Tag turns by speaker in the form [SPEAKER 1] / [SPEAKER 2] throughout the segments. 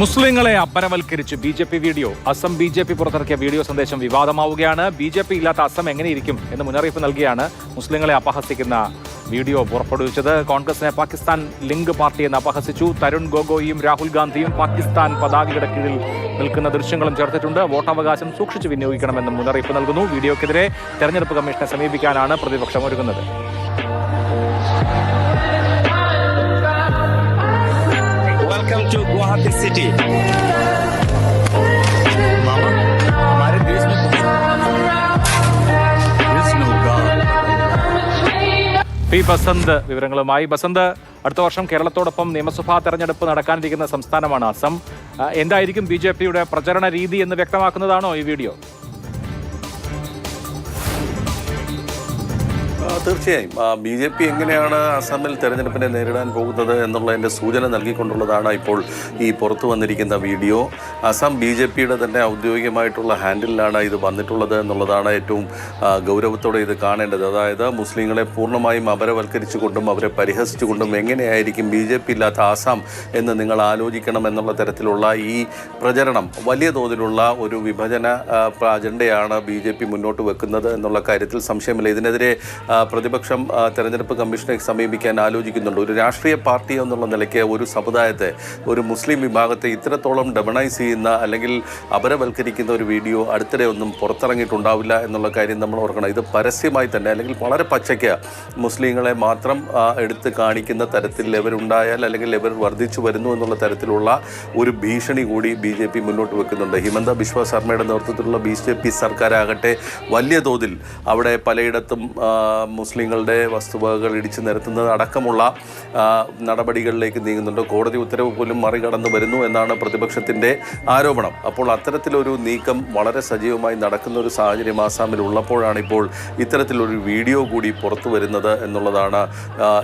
[SPEAKER 1] മുസ്ലിങ്ങളെ അപരവൽക്കരിച്ച് B J P video. Assam B J P പുറത്തിറക്കിയ video സന്ദേശം വിവാദമാവുകയാണ്. ബി ജെ പി ഇല്ലാത്ത അസം എങ്ങനെയിരിക്കും എന്ന് മുന്നറിയിപ്പ് നൽകിയാണ് മുസ്ലിങ്ങളെ അപഹസിക്കുന്ന വീഡിയോ പുറപ്പെടുവിച്ചത്. കോൺഗ്രസിനെ പാകിസ്ഥാൻ ലിങ്ക് പാർട്ടി എന്ന് അപഹസിച്ചു. തരുൺ ഗൊഗോയിയും രാഹുൽ ഗാന്ധിയും പാകിസ്ഥാൻ പതാകയുടെ കീഴിൽ നിൽക്കുന്ന ദൃശ്യങ്ങളും ചേർത്തിട്ടുണ്ട്. വോട്ടവകാശം സൂക്ഷിച്ച് വിനിയോഗിക്കണമെന്ന് മുന്നറിയിപ്പ് നൽകുന്നു. വീഡിയോക്കെതിരെ തെരഞ്ഞെടുപ്പ് കമ്മീഷനെ സമീപിക്കാനാണ് പ്രതിപക്ഷം ഒരുങ്ങുന്നത്.
[SPEAKER 2] Welcome to Guwahati City.
[SPEAKER 3] मामा हमारे देश में There is no God.
[SPEAKER 1] P Basanth വിവരങ്ങളുമായി ബസന്ത് അടുത്ത വർഷം കേരളത്തോടൊപ്പം നിയമസഭാ തെരഞ്ഞെടുപ്പ് നടക്കാനിരിക്കുന്ന സംസ്ഥാനമാണ് അസം ആ, എന്തായിരിക്കും ബി ജെ പിയുടെ പ്രചരണ രീതി എന്ന് വ്യക്തമാക്കുന്നതാണോ ഈ വീഡിയോ
[SPEAKER 4] തീർച്ചയായും. ബി ജെ പി എങ്ങനെയാണ് അസമിൽ തെരഞ്ഞെടുപ്പിനെ നേരിടാൻ പോകുന്നത് എന്നുള്ളതിന്റെ സൂചന നൽകിക്കൊണ്ടുള്ളതാണ് ഇപ്പോൾ ഈ പുറത്തു വന്നിരിക്കുന്ന വീഡിയോ. അസം ബി ജെ പിയുടെ തന്നെ ഔദ്യോഗികമായിട്ടുള്ള ഹാൻഡിലാണ് ഇത് വന്നിട്ടുള്ളത് എന്നുള്ളതാണ് ഏറ്റവും ഗൗരവത്തോടെ ഇത് കാണേണ്ടത്. അതായത് മുസ്ലിങ്ങളെ പൂർണമായും അപരവൽക്കരിച്ചുകൊണ്ടും അവരെ പരിഹസിച്ചുകൊണ്ടും എങ്ങനെയായിരിക്കും ബി ജെ പി ഇല്ലാത്ത ആസാം എന്ന് നിങ്ങൾ ആലോചിക്കണം എന്നുള്ള തരത്തിലുള്ള ഈ പ്രചരണം വലിയ തോതിലുള്ള ഒരു വിഭജന അജണ്ടയാണ് ബി ജെ പി മുന്നോട്ട് വെക്കുന്നത് എന്നുള്ള കാര്യത്തിൽ സംശയമില്ല. ഇതിനെതിരെ പ്രതിപക്ഷം തെരഞ്ഞെടുപ്പ് കമ്മീഷനെ സമീപിക്കാൻ ആലോചിക്കുന്നുണ്ട്. ഒരു രാഷ്ട്രീയ പാർട്ടി എന്നുള്ള നിലയ്ക്ക് ഒരു സമുദായത്തെ ഒരു മുസ്ലിം വിഭാഗത്തെ ഇത്രത്തോളം ഡെമണൈസ് ചെയ്യുന്ന അല്ലെങ്കിൽ അപരവൽക്കരിക്കുന്ന ഒരു വീഡിയോ അടുത്തിടെ ഒന്നും പുറത്തിറങ്ങിയിട്ടുണ്ടാവില്ല എന്നുള്ള കാര്യം നമ്മൾ ഓർക്കണം. ഇത് പരസ്യമായി തന്നെ അല്ലെങ്കിൽ വളരെ പച്ചയ്ക്ക് മുസ്ലിങ്ങളെ മാത്രം എടുത്ത് കാണിക്കുന്ന തരത്തിൽ ഇവരുണ്ടായാൽ അല്ലെങ്കിൽ ഇവർ വർദ്ധിച്ചു വരുന്നു എന്നുള്ള തരത്തിലുള്ള ഒരു ഭീഷണി കൂടി ബി ജെ പി മുന്നോട്ട് വെക്കുന്നുണ്ട്. ഹിമന്ത ബിശ്വ ശർമ്മയുടെ നേതൃത്വത്തിലുള്ള ബി ജെ പി സർക്കാരാകട്ടെ വലിയ തോതിൽ അവിടെ പലയിടത്തും മുസ്ലിങ്ങളുടെ വസ്തുവകകൾ ഇടിച്ചു നിരത്തുന്നത് അടക്കമുള്ള നടപടികളിലേക്ക് നീങ്ങുന്നുണ്ട്. കോടതി ഉത്തരവ് പോലും മറികടന്നു വരുന്നു എന്നാണ് പ്രതിപക്ഷത്തിന്റെ ആരോപണം. അപ്പോൾ അത്തരത്തിലൊരു നീക്കം വളരെ സജീവമായി നടക്കുന്ന ഒരു സാഹചര്യം ആസാമിൽ ഉള്ളപ്പോഴാണ് ഇപ്പോൾ ഇത്തരത്തിലൊരു വീഡിയോ കൂടി പുറത്തു വരുന്നത് എന്നുള്ളതാണ്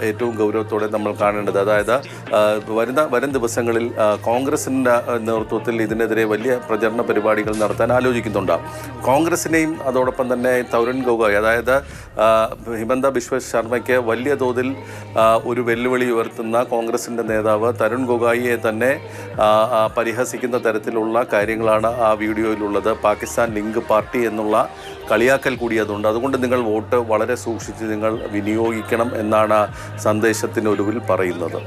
[SPEAKER 4] ഏറ്റവും ഗൗരവത്തോടെ നമ്മൾ കാണേണ്ടത്. അതായത് വരുന്ന വരും ദിവസങ്ങളിൽ കോൺഗ്രസിന്റെ നേതൃത്വത്തിൽ ഇതിനെതിരെ വലിയ പ്രചരണ പരിപാടികൾ നടത്താൻ ആലോചിക്കുന്നുണ്ട്. കോൺഗ്രസിനെയും അതോടൊപ്പം തന്നെ തൗരൻ ഗൊഗോയ് അതായത് ഹിമന്ത ബിശ്വ ശർമ്മയ്ക്ക് വലിയ തോതിൽ ഒരു വെല്ലുവിളി ഉയർത്തുന്ന കോൺഗ്രസിന്റെ നേതാവ് തരുൺ ഗൊഗോയിയെ തന്നെ പരിഹസിക്കുന്ന തരത്തിലുള്ള കാര്യങ്ങളാണ് ആ വീഡിയോയിലുള്ളത്. പാകിസ്ഥാൻ ലിങ്ക് പാർട്ടി എന്നുള്ള കളിയാക്കൽ കൂടി അതുണ്ട്. അതുകൊണ്ട് നിങ്ങൾ വോട്ട് വളരെ സൂക്ഷിച്ച് നിങ്ങൾ വിനിയോഗിക്കണം എന്നാണ് സന്ദേശത്തിനൊടുവിൽ പറയുന്നത്.